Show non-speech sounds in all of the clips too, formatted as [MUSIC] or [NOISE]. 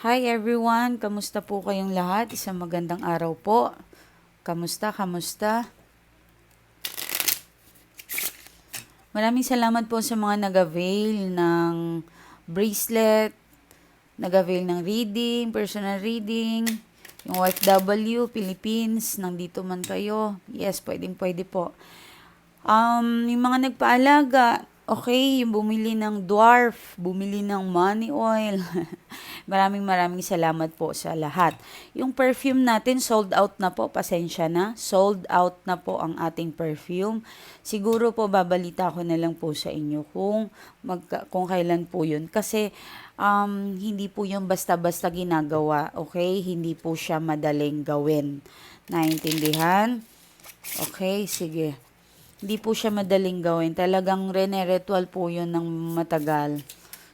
Hi everyone, kamusta po kayong lahat? Isang magandang araw po. Kamusta, kamusta? Maraming salamat po sa mga nag-avail ng bracelet, nag-avail ng reading, personal reading, yung OFW, Philippines, nandito man kayo. Yes, pwedeng pwede po. Um, yung mga nagpaalaga, okay, yung bumili ng dwarf, bumili ng money oil. [LAUGHS] maraming maraming salamat po sa lahat. Yung perfume natin, sold out na po, pasensya na. Sold out na po ang ating perfume. Siguro po babalita ko na lang po sa inyo kung, magka, kung kailan po yun. Kasi um, hindi po yung basta-basta ginagawa, okay? Hindi po siya madaling gawin. Naintindihan? Okay, sige. Hindi po siya madaling gawin. Talagang rene-ritual po yun ng matagal.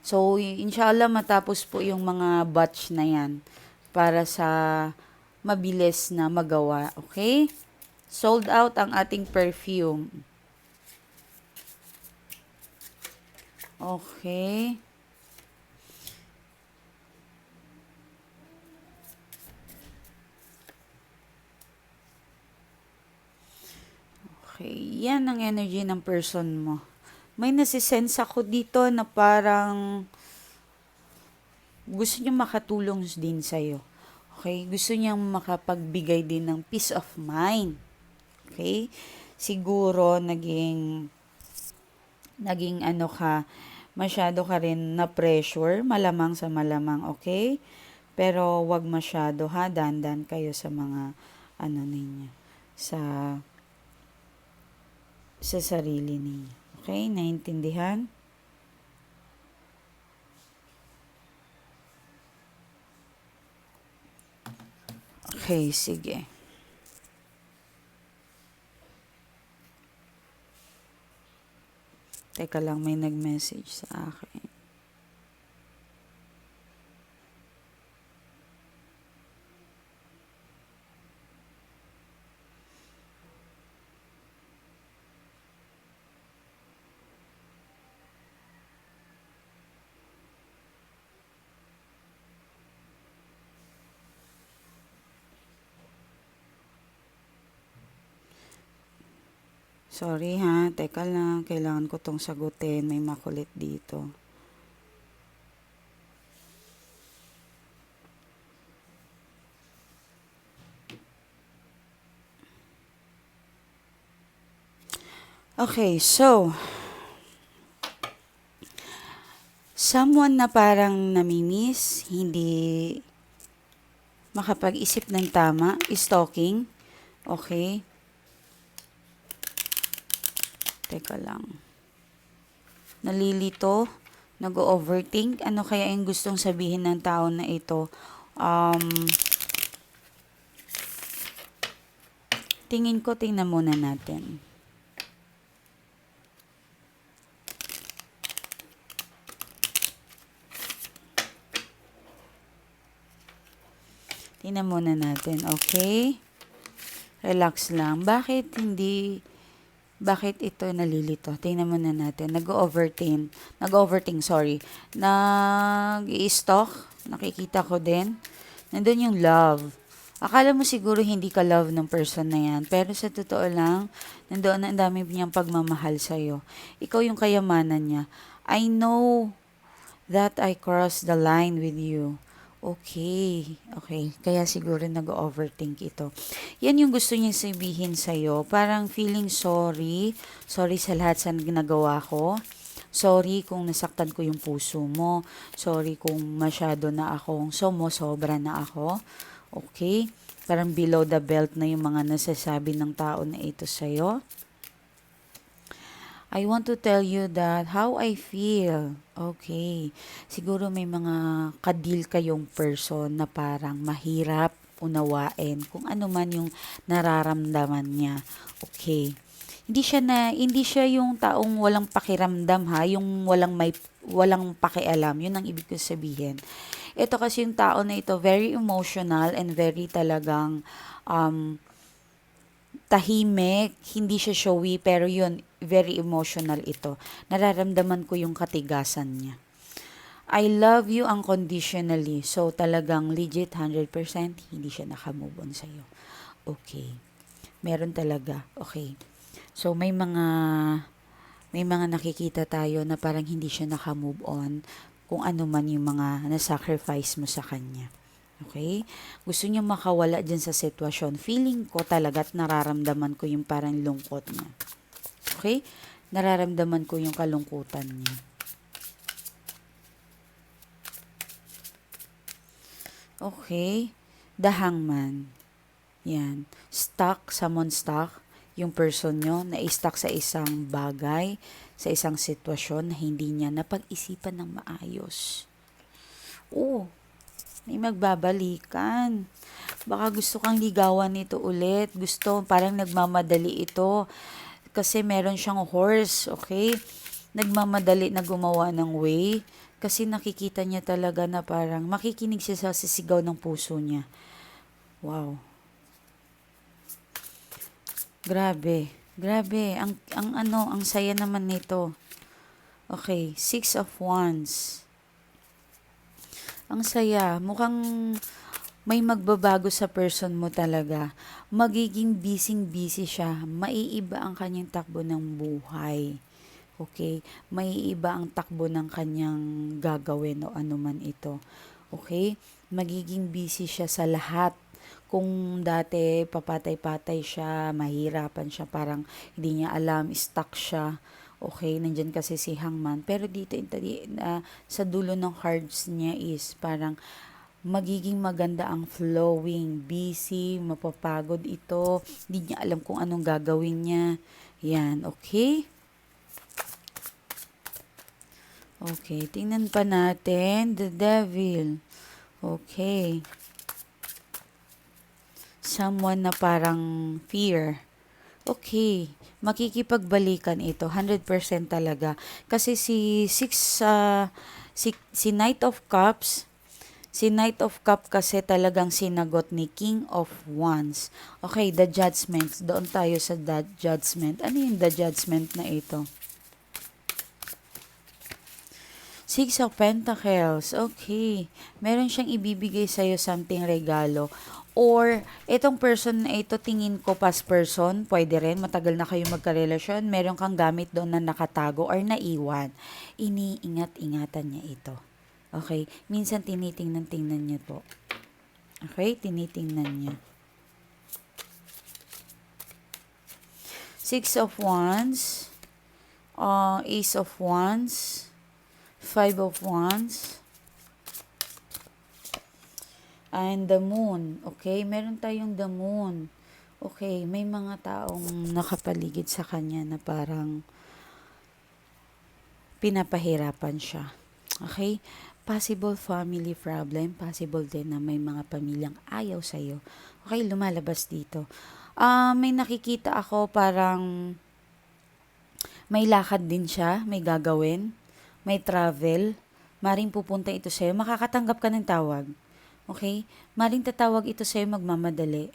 So, inshallah matapos po yung mga batch na yan para sa mabilis na magawa. Okay? Sold out ang ating perfume. Okay. Okay, yan ang energy ng person mo. May nasisense ako dito na parang gusto niya makatulong din sa'yo. Okay? Gusto niya makapagbigay din ng peace of mind. Okay? Siguro naging naging ano ka, masyado ka rin na pressure, malamang sa malamang, okay? Pero wag masyado ha, dandan kayo sa mga ano ninyo, sa sa sarili ninyo. Okay, naintindihan? Okay, sige. Teka lang, may nag-message sa akin. Sorry ha, teka lang, kailangan ko tong sagutin, may makulit dito. Okay, so, someone na parang namimiss, hindi makapag-isip ng tama, stalking, okay? Teka lang. Nalilito, nag-overthink, ano kaya yung gustong sabihin ng tao na ito? Um, tingin ko, tingnan muna natin. Tingnan muna natin, okay? Relax lang. Bakit hindi, bakit ito nalilito? Tingnan muna natin. Nag-overthink, nag-overthink, sorry. Nag-i-stalk, nakikita ko din. Nandun yung love. Akala mo siguro hindi ka love ng person na yan. Pero sa totoo lang, nandoon ang dami niyang pagmamahal sa'yo. Ikaw yung kayamanan niya. I know that I crossed the line with you. Okay, okay. Kaya siguro nag-overthink ito. Yan yung gusto niya sabihin sa'yo. Parang feeling sorry. Sorry sa lahat sa ginagawa ko. Sorry kung nasaktan ko yung puso mo. Sorry kung masyado na akong sobra na ako. Okay? Parang below the belt na yung mga nasasabi ng tao na ito sa'yo. I want to tell you that how I feel. Okay. Siguro may mga kadil kayong person na parang mahirap unawain kung ano man yung nararamdaman niya. Okay. Hindi siya na hindi siya yung taong walang pakiramdam ha, yung walang may walang pakialam. Yun ang ibig ko sabihin. Ito kasi yung tao na ito very emotional and very talagang um, tahimik, hindi siya showy, pero yun, very emotional ito. Nararamdaman ko yung katigasan niya. I love you unconditionally. So, talagang legit 100% hindi siya nakamove on sa'yo. Okay. Meron talaga. Okay. So, may mga may mga nakikita tayo na parang hindi siya nakamove on kung ano man yung mga na-sacrifice mo sa kanya. Okay? Gusto niya makawala dyan sa sitwasyon. Feeling ko talaga at nararamdaman ko yung parang lungkot niya. Okay? Nararamdaman ko yung kalungkutan niya. Okay. The hangman. Yan. Stuck, someone stuck. Yung person nyo na stuck sa isang bagay, sa isang sitwasyon na hindi niya napag-isipan ng maayos. Oh, may magbabalikan. Baka gusto kang ligawan nito ulit. Gusto, parang nagmamadali ito. Kasi meron siyang horse, okay? Nagmamadali na gumawa ng way. Kasi nakikita niya talaga na parang makikinig siya sa sisigaw ng puso niya. Wow. Grabe. Grabe. Ang, ang ano, ang saya naman nito. Okay. Six of Wands. Ang saya. Mukhang may magbabago sa person mo talaga. Magiging busy-busy siya. Maiiba ang kanyang takbo ng buhay. Okay? Maiiba ang takbo ng kanyang gagawin o anuman ito. Okay? Magiging busy siya sa lahat kung dati papatay-patay siya, mahirapan siya, parang hindi niya alam, stuck siya. Okay, nandyan kasi si Hangman. Pero dito, uh, sa dulo ng cards niya is parang magiging maganda ang flowing, busy, mapapagod ito. Hindi niya alam kung anong gagawin niya. Yan, okay? Okay, tingnan pa natin. The devil. Okay someone na parang fear, okay, makikipagbalikan ito, 100% talaga. Kasi si six, uh, si, si Knight of Cups, si Knight of Cup kasi talagang sinagot ni King of Wands. Okay, the judgment. Doon tayo sa the judgment. Ano yung the judgment na ito? Six of Pentacles. Okay. Meron siyang ibibigay sa'yo something regalo. Or, itong person na ito, tingin ko past person, pwede rin, matagal na kayo magkarelasyon, meron kang gamit doon na nakatago or naiwan. Iniingat-ingatan niya ito. Okay? Minsan tinitingnan-tingnan niya po. Okay? Tinitingnan niya. Six of Wands, uh, Ace of Wands, Five of Wands, and the moon. Okay, meron tayong the moon. Okay, may mga taong nakapaligid sa kanya na parang pinapahirapan siya. Okay? Possible family problem, possible din na may mga pamilyang ayaw sa'yo. Okay, lumalabas dito. Uh, may nakikita ako parang may lakad din siya, may gagawin, may travel, maring pupunta ito sa'yo, makakatanggap ka ng tawag. Okay? Maring tatawag ito sa'yo magmamadali.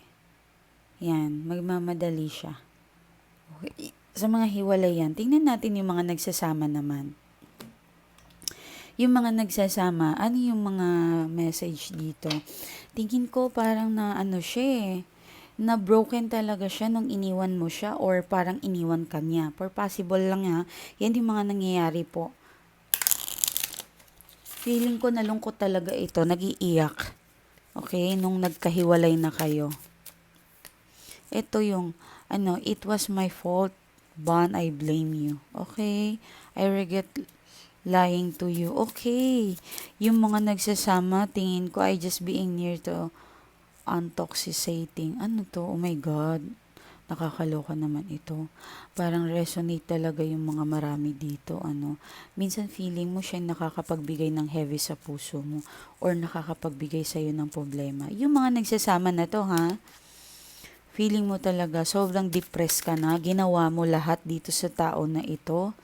Yan, magmamadali siya. Okay. Sa mga hiwalay yan, tingnan natin yung mga nagsasama naman. Yung mga nagsasama, ano yung mga message dito? Tingin ko parang na ano siya eh, na broken talaga siya nung iniwan mo siya or parang iniwan ka niya. For possible lang ha, yan yung mga nangyayari po. Feeling ko nalungkot talaga ito, nagiiyak. Okay, nung nagkahiwalay na kayo. Ito yung, ano, it was my fault, Bon, I blame you. Okay, I regret lying to you. Okay, yung mga nagsasama, tingin ko, I just being near to untoxicating. Ano to? Oh my God. Nakakaloka naman ito. Parang resonate talaga yung mga marami dito. Ano, minsan feeling mo siya nakakapagbigay ng heavy sa puso mo or nakakapagbigay sa iyo ng problema. Yung mga nagsasama na to, ha? Feeling mo talaga sobrang depressed ka na. Ginawa mo lahat dito sa tao na ito.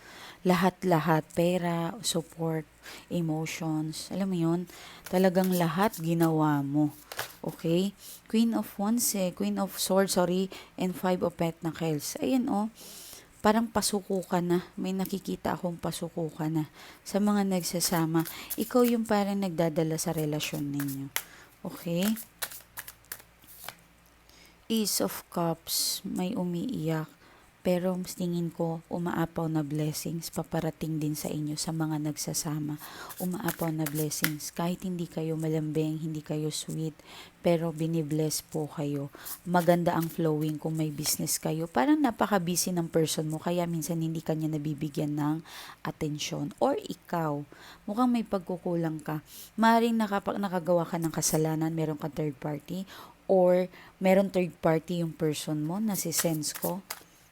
Lahat-lahat. Pera, support, emotions. Alam mo yun? Talagang lahat ginawa mo. Okay? Queen of Wands eh. Queen of Swords, sorry. And Five of Pentacles. Ayan oh. parang pasuko ka na. May nakikita akong pasuko ka na. Sa mga nagsasama, ikaw yung parang nagdadala sa relasyon ninyo. Okay? Ace of Cups, may umiiyak. Pero tingin ko, umaapaw na blessings paparating din sa inyo sa mga nagsasama. Umaapaw na blessings. Kahit hindi kayo malambing, hindi kayo sweet, pero binibless po kayo. Maganda ang flowing kung may business kayo. Parang napaka-busy ng person mo, kaya minsan hindi kanya nabibigyan ng atensyon. Or ikaw, mukhang may pagkukulang ka. Maring nakapag nakagawa ka ng kasalanan, meron ka third party, or meron third party yung person mo, nasi-sense ko.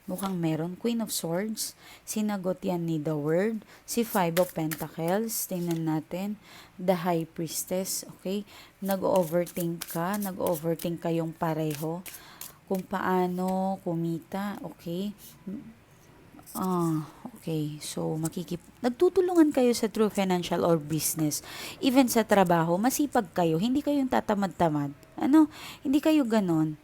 Mukhang meron. Queen of Swords. Sinagot yan ni The Word. Si Five of Pentacles. Tingnan natin. The High Priestess. Okay? Nag-overthink ka. Nag-overthink kayong pareho. Kung paano kumita. Okay? Ah, okay. So, makikip... Nagtutulungan kayo sa true financial or business. Even sa trabaho, masipag kayo. Hindi kayong tatamad-tamad. Ano? Hindi kayo ganon.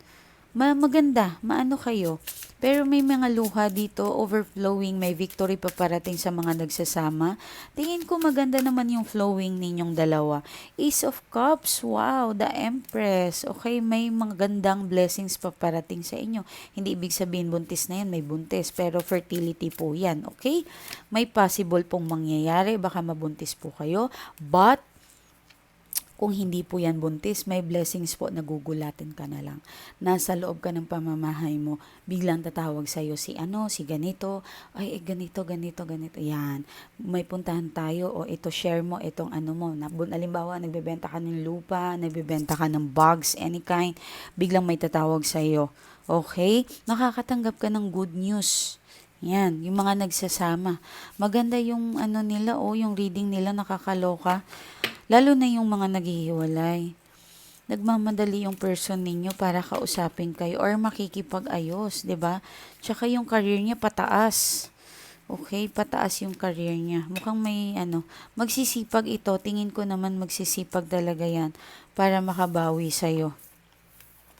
Ma maganda, maano kayo. Pero may mga luha dito, overflowing, may victory pa parating sa mga nagsasama. Tingin ko maganda naman yung flowing ninyong dalawa. Ace of Cups, wow, the Empress. Okay, may mga gandang blessings pa parating sa inyo. Hindi ibig sabihin buntis na yan, may buntis. Pero fertility po yan, okay? May possible pong mangyayari, baka mabuntis po kayo. But, kung hindi po yan buntis, may blessings po, nagugulatin ka na lang. Nasa loob ka ng pamamahay mo, biglang tatawag sa'yo si ano, si ganito, ay eh, ganito, ganito, ganito. Yan, may puntahan tayo, o ito share mo, itong ano mo. Na, halimbawa, nagbebenta ka ng lupa, nagbebenta ka ng bugs, any kind, biglang may tatawag sa'yo. Okay? Nakakatanggap ka ng good news. Yan, yung mga nagsasama. Maganda yung ano nila, o oh, yung reading nila nakakaloka. Lalo na yung mga naghihiwalay. Nagmamadali yung person ninyo para kausapin kayo or makikipag-ayos, 'di ba? Tsaka yung career niya pataas. Okay, pataas yung career niya. Mukhang may ano, magsisipag ito. Tingin ko naman magsisipag talaga yan para makabawi sa'yo.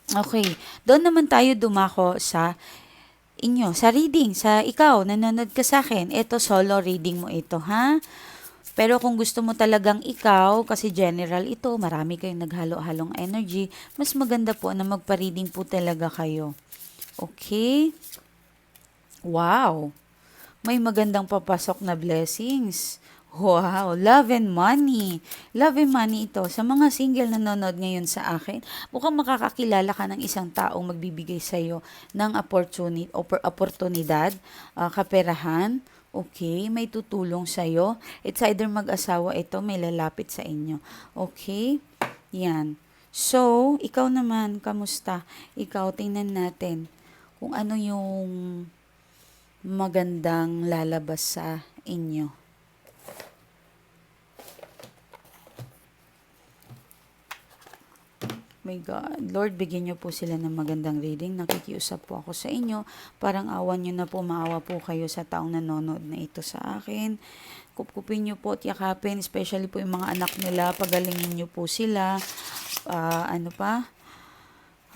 Okay, doon naman tayo dumako sa inyo, sa reading, sa ikaw, nanonood ka sa akin. Ito, solo reading mo ito, ha? Pero kung gusto mo talagang ikaw, kasi general ito, marami kayong naghalo-halong energy, mas maganda po na magpa-reading po talaga kayo. Okay? Wow! May magandang papasok na blessings. Wow, love and money. Love and money ito. Sa mga single na nanonood ngayon sa akin, mukhang makakakilala ka ng isang taong magbibigay sa iyo ng opportunity, oportunidad, uh, kaperahan, Okay, may tutulong sa'yo. It's either mag-asawa ito, may lalapit sa inyo. Okay? Yan. So, ikaw naman, kamusta? Ikaw, tingnan natin kung ano yung magandang lalabas sa inyo. My God, Lord, bigyan niyo po sila ng magandang reading. Nakikiusap po ako sa inyo. Parang awan niyo na po, maawa po kayo sa taong nanonood na ito sa akin. Kupkupin niyo po at yakapin, especially po yung mga anak nila. Pagalingin niyo po sila. Uh, ano pa?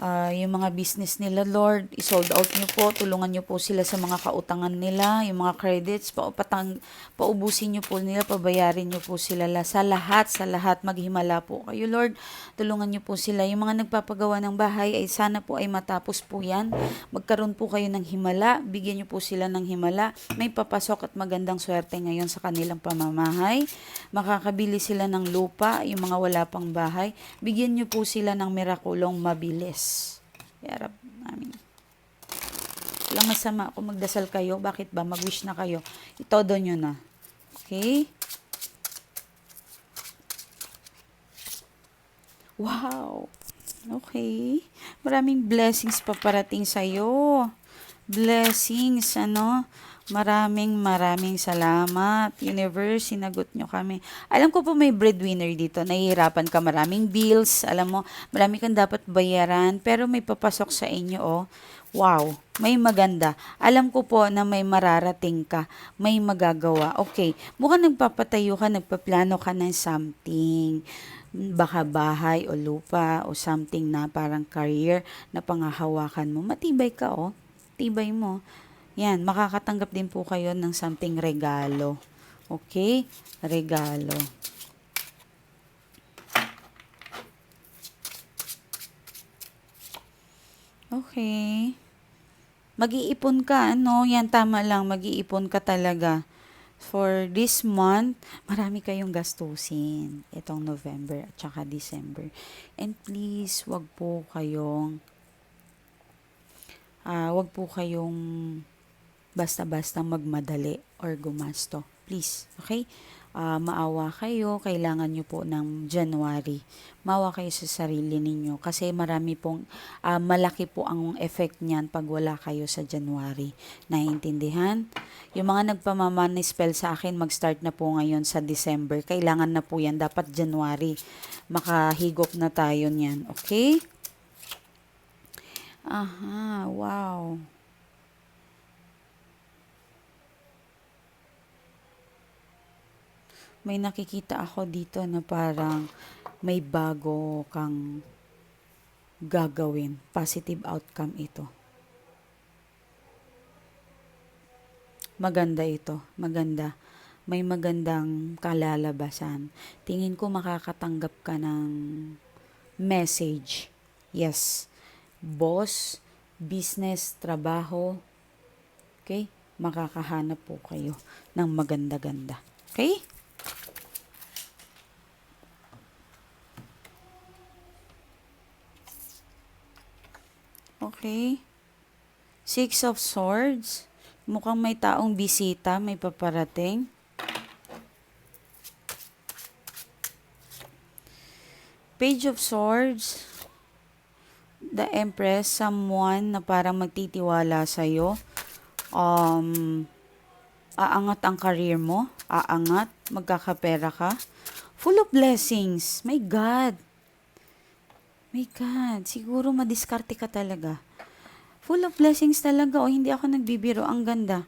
Uh, yung mga business nila, Lord, isold out niyo po, tulungan niyo po sila sa mga kautangan nila, yung mga credits, paupatang, paubusin niyo po nila, pabayarin niyo po sila sa lahat, sa lahat, maghimala po kayo, Lord, tulungan niyo po sila. Yung mga nagpapagawa ng bahay, ay sana po ay matapos po yan, magkaroon po kayo ng himala, bigyan niyo po sila ng himala, may papasok at magandang swerte ngayon sa kanilang pamamahay, makakabili sila ng lupa, yung mga wala pang bahay, bigyan niyo po sila ng mirakulong mabilis. Yarap namin. Walang masama kung magdasal kayo. Bakit ba? Mag-wish na kayo. Itodo nyo na. Okay? Wow! Okay. Maraming blessings pa parating sa'yo. Blessings, ano? Maraming maraming salamat. Universe, sinagot nyo kami. Alam ko po may breadwinner dito. Nahihirapan ka maraming bills. Alam mo, marami kang dapat bayaran. Pero may papasok sa inyo, oh. Wow, may maganda. Alam ko po na may mararating ka. May magagawa. Okay, mukhang nagpapatayo ka, nagpaplano ka ng something baka bahay o lupa o something na parang career na pangahawakan mo. Matibay ka, oh. Tibay mo Yan, makakatanggap din po kayo ng something regalo. Okay? Regalo. Okay. Mag-iipon ka, ano? Yan, tama lang. Mag-iipon ka talaga. For this month, marami kayong gastusin. Itong November at saka December. And please, wag po kayong ah wag po kayong basta-basta magmadali or gumasto. Please, okay? Ah, maawa kayo, kailangan nyo po ng January. Maawa kayo sa sarili ninyo kasi marami pong, ah, malaki po ang effect niyan pag wala kayo sa January. Naiintindihan? Yung mga nagpamamani spell sa akin, mag-start na po ngayon sa December. Kailangan na po yan. Dapat January. Makahigop na tayo niyan. Okay? Aha, wow. May nakikita ako dito na parang may bago kang gagawin. Positive outcome ito. Maganda ito. Maganda. May magandang kalalabasan. Tingin ko makakatanggap ka ng message. Yes. Boss, business, trabaho. Okay? Makakahanap po kayo ng maganda-ganda. Okay? Okay. Six of Swords. Mukhang may taong bisita, may paparating. Page of Swords. The Empress, someone na parang magtitiwala sa'yo. Um, aangat ang career mo. Aangat. Magkakapera ka. Full of blessings. My God. My God. Siguro madiskarte ka talaga. Full of blessings talaga. O hindi ako nagbibiro. Ang ganda.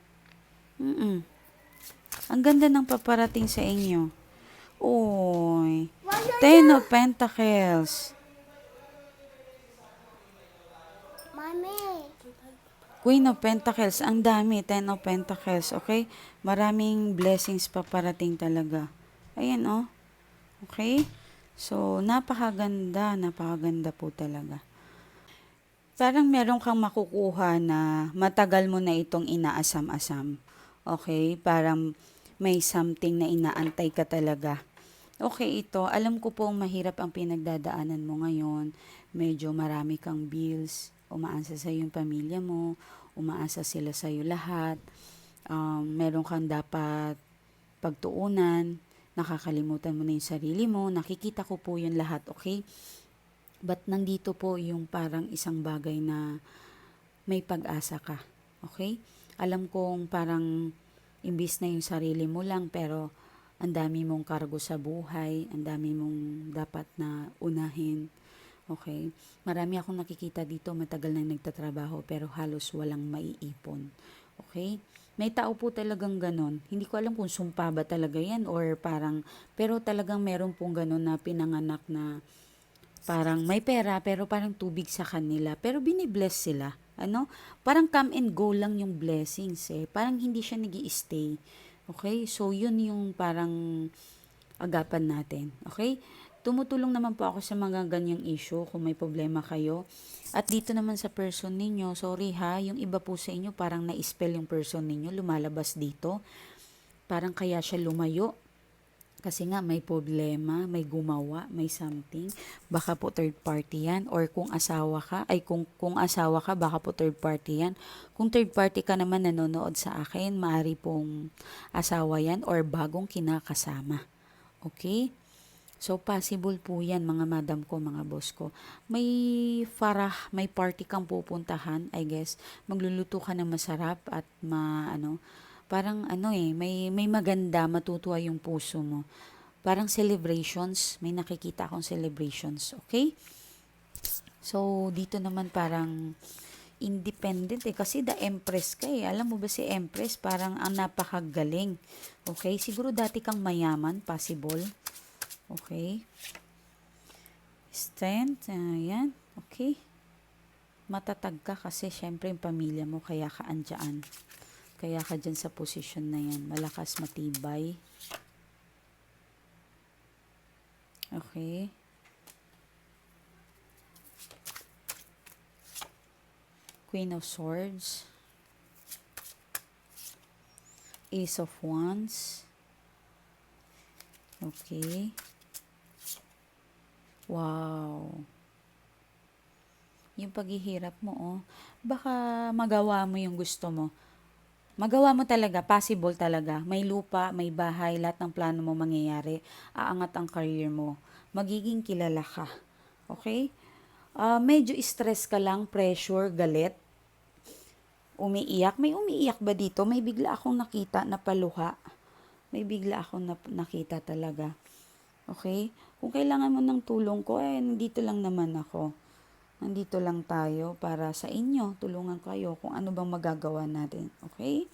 Mm-mm. Ang ganda ng paparating sa inyo. Oy. Ten of Pentacles. Mami. Queen of Pentacles. Ang dami. Ten of Pentacles. Okay? Maraming blessings paparating talaga. Ayan, oh. Okay? So, napakaganda. Napakaganda po talaga. Parang meron kang makukuha na matagal mo na itong inaasam-asam. Okay? Parang may something na inaantay ka talaga. Okay, ito. Alam ko pong mahirap ang pinagdadaanan mo ngayon. Medyo marami kang bills. Umaasa sa yung pamilya mo. Umaasa sila sa iyo lahat. Um, meron kang dapat pagtuunan. Nakakalimutan mo na yung sarili mo. Nakikita ko po yun lahat, okay? But nandito po yung parang isang bagay na may pag-asa ka. Okay? Alam kong parang imbis na yung sarili mo lang pero ang dami mong kargo sa buhay, ang dami mong dapat na unahin. Okay? Marami akong nakikita dito, matagal na nagtatrabaho pero halos walang maiipon. Okay? May tao po talagang ganon. Hindi ko alam kung sumpa ba talaga yan or parang, pero talagang meron pong ganon na pinanganak na parang may pera pero parang tubig sa kanila. Pero binibless sila. Ano? Parang come and go lang yung blessings eh. Parang hindi siya nag stay Okay? So, yun yung parang agapan natin. Okay? Tumutulong naman po ako sa mga ganyang issue kung may problema kayo. At dito naman sa person ninyo, sorry ha, yung iba po sa inyo parang na-spell yung person ninyo, lumalabas dito. Parang kaya siya lumayo. Kasi nga may problema, may gumawa, may something. Baka po third party yan. Or kung asawa ka, ay kung, kung asawa ka, baka po third party yan. Kung third party ka naman nanonood sa akin, maari pong asawa yan or bagong kinakasama. Okay? So, possible po yan, mga madam ko, mga boss ko. May farah, may party kang pupuntahan, I guess. Magluluto ka ng masarap at ma, ano, parang ano eh, may, may maganda, matutuwa yung puso mo. Parang celebrations, may nakikita akong celebrations, okay? So, dito naman parang independent eh. Kasi the Empress ka eh. Alam mo ba si Empress? Parang ang napakagaling. Okay? Siguro dati kang mayaman, possible. Okay? Strength, ayan. Okay. matatag ka kasi syempre yung pamilya mo kaya ka andyan. Kaya ka dyan sa posisyon na yan. Malakas, matibay. Okay. Queen of Swords. Ace of Wands. Okay. Wow. Yung paghihirap mo, oh. Baka magawa mo yung gusto mo. Magawa mo talaga, possible talaga. May lupa, may bahay, lahat ng plano mo mangyayari. Aangat ang career mo. Magiging kilala ka. Okay? Ah, medyo stress ka lang, pressure, galit. Umiiyak. May umiiyak ba dito? May bigla akong nakita na paluha. May bigla akong nakita talaga. Okay? Kung kailangan mo ng tulong ko, eh, nandito lang naman ako. Nandito lang tayo para sa inyo. Tulungan kayo kung ano bang magagawa natin. Okay?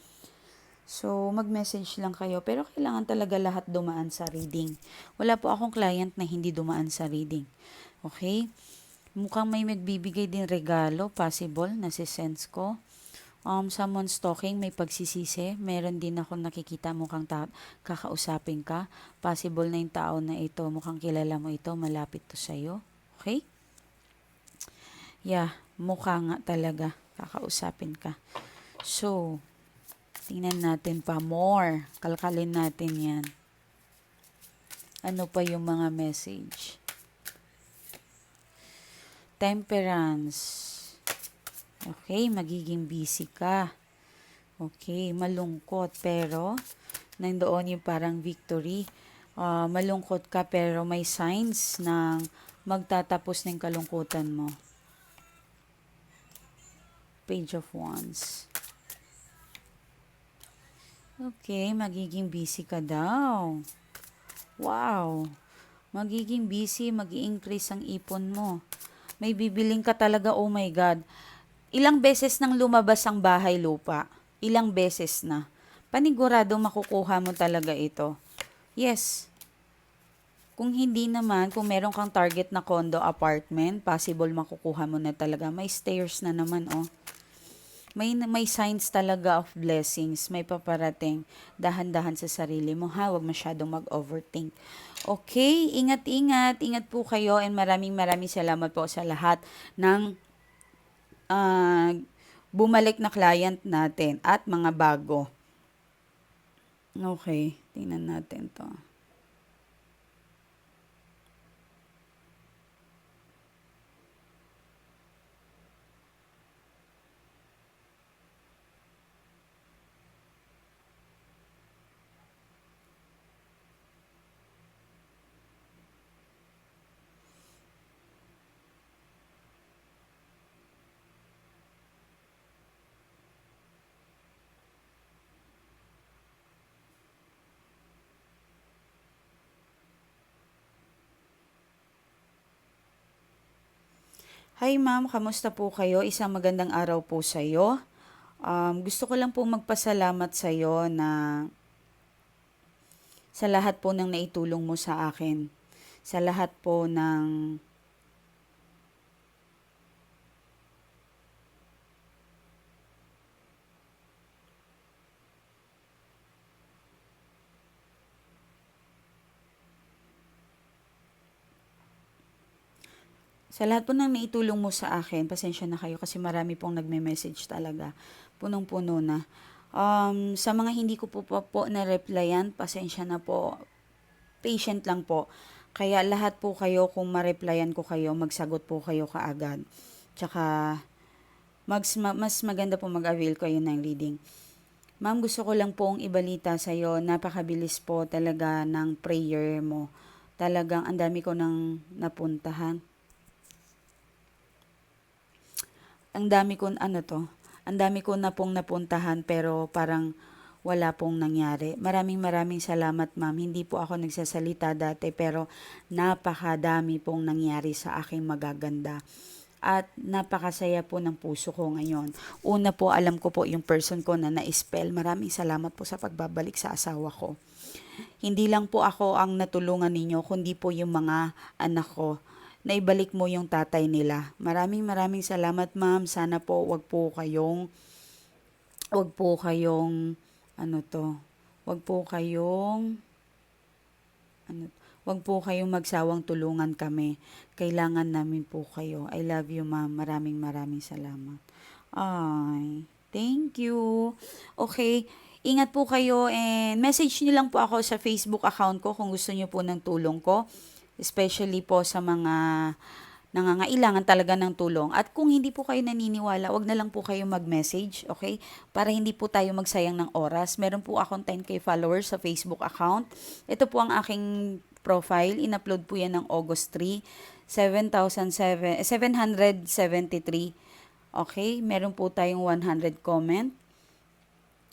So, mag-message lang kayo. Pero kailangan talaga lahat dumaan sa reading. Wala po akong client na hindi dumaan sa reading. Okay? Mukhang may magbibigay din regalo. Possible. Nasisense ko. Um, someone's talking, may pagsisisi. Meron din ako nakikita mukhang ta- kakausapin ka. Possible na yung tao na ito. Mukhang kilala mo ito. Malapit to sa'yo. Okay? Yeah, mukha nga talaga. Kakausapin ka. So, tingnan natin pa more. Kalkalin natin yan. Ano pa yung mga message? Temperance. Okay, magiging busy ka. Okay, malungkot pero nandoon yung parang victory. Ah, malungkot ka pero may signs ng magtatapos ng kalungkutan mo. Page of Wands. Okay, magiging busy ka daw. Wow. Magiging busy, mag increase ang ipon mo. May bibiling ka talaga, oh my God. Ilang beses nang lumabas ang bahay lupa? Ilang beses na? Panigurado makukuha mo talaga ito. Yes. Kung hindi naman, kung meron kang target na condo apartment, possible makukuha mo na talaga. May stairs na naman, oh. May, may signs talaga of blessings. May paparating. Dahan-dahan sa sarili mo, ha? Huwag masyadong mag-overthink. Okay, ingat-ingat. Ingat po kayo and maraming maraming salamat po sa lahat ng ah, bumalik na client natin at mga bago. Okay, tingnan natin to. Hi ma'am, kamusta po kayo? Isang magandang araw po sa iyo. Um, gusto ko lang po magpasalamat sa iyo na sa lahat po ng naitulong mo sa akin. Sa lahat po ng Sa lahat po ng naitulong mo sa akin, pasensya na kayo kasi marami pong nagme-message talaga. Punong-puno na. Um, sa mga hindi ko po po, po na-replyan, pasensya na po. Patient lang po. Kaya lahat po kayo, kung ma-replyan ko kayo, magsagot po kayo kaagad. Tsaka, mags, ma- mas maganda po mag-avail kayo ng reading. Ma'am, gusto ko lang pong ibalita sa iyo, napakabilis po talaga ng prayer mo. Talagang ang dami ko nang napuntahan. Ang dami ko, ano to, ang dami ko na pong napuntahan pero parang wala pong nangyari. Maraming maraming salamat ma'am. Hindi po ako nagsasalita dati pero napakadami pong nangyari sa aking magaganda. At napakasaya po ng puso ko ngayon. Una po, alam ko po yung person ko na na-spell. Maraming salamat po sa pagbabalik sa asawa ko. Hindi lang po ako ang natulungan ninyo, kundi po yung mga anak ko na ibalik mo yung tatay nila. Maraming maraming salamat ma'am. Sana po wag po kayong wag po kayong ano to, wag po kayong ano, wag po kayong magsawang tulungan kami. Kailangan namin po kayo. I love you, ma'am. Maraming maraming salamat. Ay, thank you. Okay, ingat po kayo and message niyo lang po ako sa Facebook account ko kung gusto niyo po ng tulong ko. Especially po sa mga nangangailangan talaga ng tulong. At kung hindi po kayo naniniwala, wag na lang po kayo mag-message, okay? Para hindi po tayo magsayang ng oras. Meron po akong 10k followers sa Facebook account. Ito po ang aking profile. In-upload po yan ng August 3, 7,007 eh, 773. Okay? Meron po tayong 100 comment.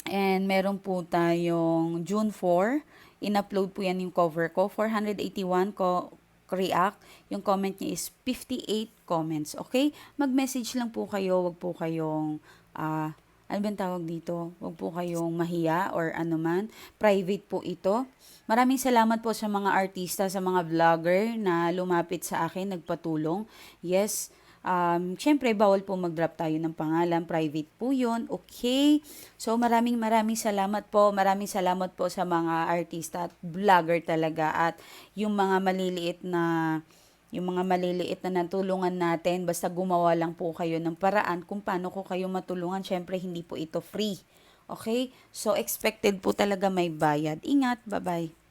And meron po tayong June 4. In-upload po yan yung cover ko. 481 ko react. Yung comment niya is 58 comments. Okay? Mag-message lang po kayo. Wag po kayong, ah, ano ba yung tawag dito? Wag po kayong mahiya or ano man. Private po ito. Maraming salamat po sa mga artista, sa mga vlogger na lumapit sa akin, nagpatulong. Yes, Um, Siyempre, bawal po mag-drop tayo ng pangalan. Private po yun. Okay? So, maraming maraming salamat po. Maraming salamat po sa mga artista at vlogger talaga. At yung mga maliliit na yung mga maliliit na natulungan natin, basta gumawa lang po kayo ng paraan kung paano ko kayo matulungan. Siyempre, hindi po ito free. Okay? So, expected po talaga may bayad. Ingat. Bye-bye.